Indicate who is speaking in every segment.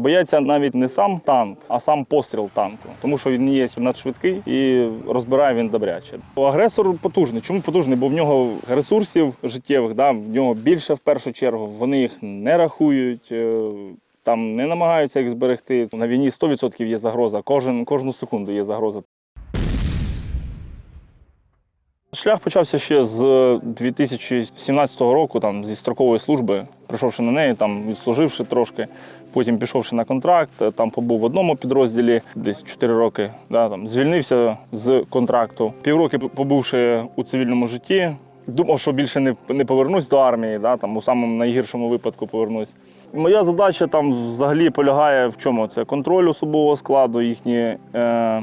Speaker 1: Бояться навіть не сам танк, а сам постріл танку, тому що він є надшвидкий і розбирає він добряче. Агресор потужний. Чому потужний? Бо в нього ресурсів життєвих, да, в нього більше в першу чергу. Вони їх не рахують. е, Там не намагаються їх зберегти. На війні 100% є загроза. Кожен, кожну секунду є загроза. Шлях почався ще з 2017 року, там, зі строкової служби, прийшовши на неї, там, відслуживши трошки, потім пішовши на контракт, там побув в одному підрозділі десь 4 роки. Да, там, звільнився з контракту. Півроки побувши у цивільному житті, думав, що більше не, не повернусь до армії, да, там, у самому найгіршому випадку повернусь. Моя задача там взагалі полягає в чому? Це контроль особового складу, їхні. Е,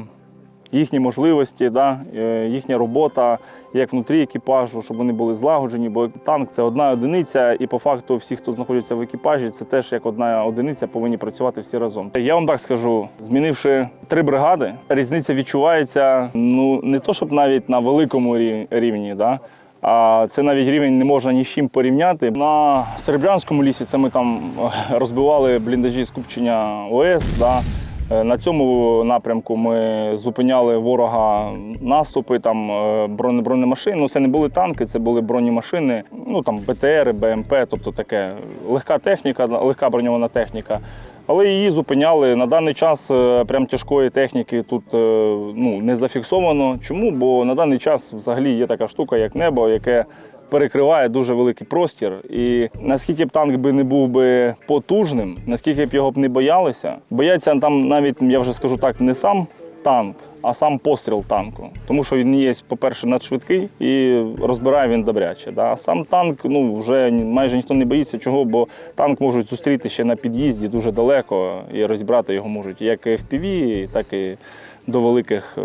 Speaker 1: їхні можливості, да, е, їхня робота, як внутрі екіпажу, щоб вони були злагоджені, бо танк це одна одиниця, і по факту всі, хто знаходиться в екіпажі, це теж як одна одиниця, повинні працювати всі разом. Я вам так скажу, змінивши три бригади, різниця відчувається ну не то, щоб навіть на великому рівні. Да, а це навіть рівень не можна ні з чим порівняти. На Серебрянському лісі це ми там е, розбивали бліндажі скупчення ОС. Да. Е, На цьому напрямку ми зупиняли ворога наступи, там е, броне- бронемашин. Ну, це не були танки, це були бронемашини, ну там БТР, БМП, тобто таке легка техніка, легка броньована техніка. Але її зупиняли. На даний час е, прям тяжкої техніки тут е, ну, не зафіксовано. Чому? Бо на даний час взагалі є така штука, як небо, яке перекриває дуже великий простір. І наскільки б танк би не був би потужним, наскільки б його б не боялися, бояться там навіть, я вже скажу так, не сам танк, а сам постріл танку. Тому що він є, по-перше, надшвидкий і розбирає він добряче. Да? А сам танк ну, вже майже ніхто не боїться чого, бо танк можуть зустріти ще на під'їзді дуже далеко і розібрати його можуть як і FPV, так і до великих е,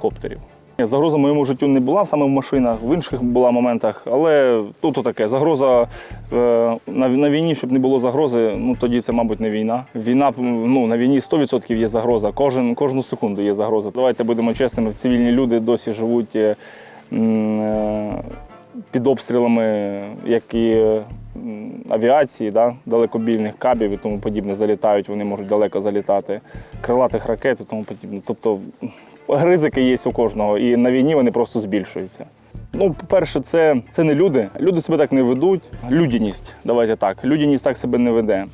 Speaker 1: коптерів. Загроза моєму життю не була саме в машинах, в інших була моментах, але тут таке. Загроза е, на, війні, щоб не було загрози, ну тоді це, мабуть, не війна. Війна ну, на війні 100% є загроза. Кожен, кожну секунду є загроза. Давайте будемо чесними, цивільні люди досі живуть е, е, під обстрілами, як і авіації, да, далекобільних кабів і тому подібне залітають, вони можуть далеко залітати, крилатих ракет і тому подібне. Тобто ризики є у кожного, і на війні вони просто збільшуються. Ну, по-перше, це, це не люди. Люди себе так не ведуть. Людяність, давайте так. Людяність так себе не веде.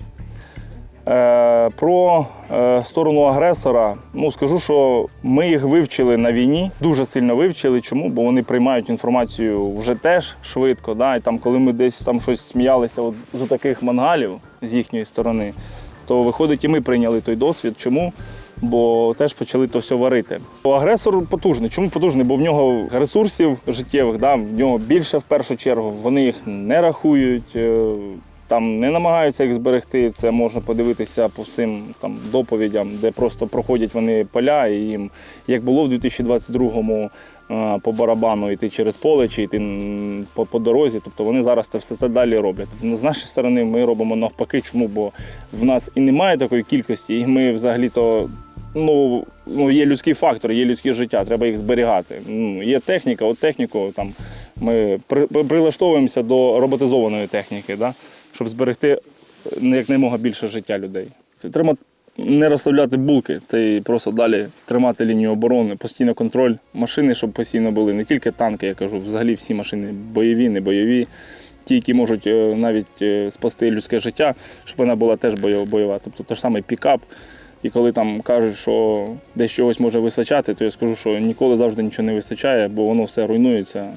Speaker 1: Е, про е, сторону агресора, ну скажу, що ми їх вивчили на війні, дуже сильно вивчили. Чому? Бо вони приймають інформацію вже теж швидко. Да? І там, коли ми десь там щось сміялися от, з таких мангалів з їхньої сторони, то виходить, і ми прийняли той досвід. Чому? Бо теж почали то все варити. Агресор потужний. Чому потужний? Бо в нього ресурсів життєвих, да, в нього більше в першу чергу. Вони їх не рахують, е, там не намагаються їх зберегти. Це можна подивитися по всім там доповідям, де просто проходять вони поля, і їм як було в 2022-му е, по барабану йти через поле чи йти по, по дорозі. Тобто вони зараз це все це далі роблять. З нашої сторони ми робимо навпаки. Чому? Бо в нас і немає такої кількості, і ми взагалі-то. Ну, ну, є людський фактор, є людське життя, треба їх зберігати. Ну, є техніка, от техніку там ми при, при- прилаштовуємося до роботизованої техніки, да? щоб зберегти е, якнаймога більше життя людей. Це треба не розставляти булки, та й просто далі тримати лінію оборони, постійно контроль машини, щоб постійно були не тільки танки, я кажу, взагалі всі машини бойові, не бойові. Ті, які можуть е, навіть е, спасти людське життя, щоб вона була теж бойова. Тобто той ж самий пікап. І коли там кажуть, що десь чогось може вистачати, то я скажу, що ніколи завжди нічого не вистачає, бо воно все руйнується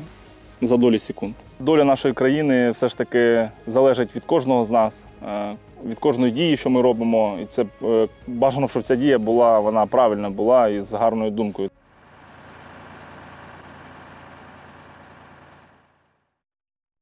Speaker 1: за долі секунд. Доля нашої країни все ж таки залежить від кожного з нас, е, від кожної дії, що ми робимо. І це е, бажано, щоб ця дія була, вона правильна була і з гарною думкою.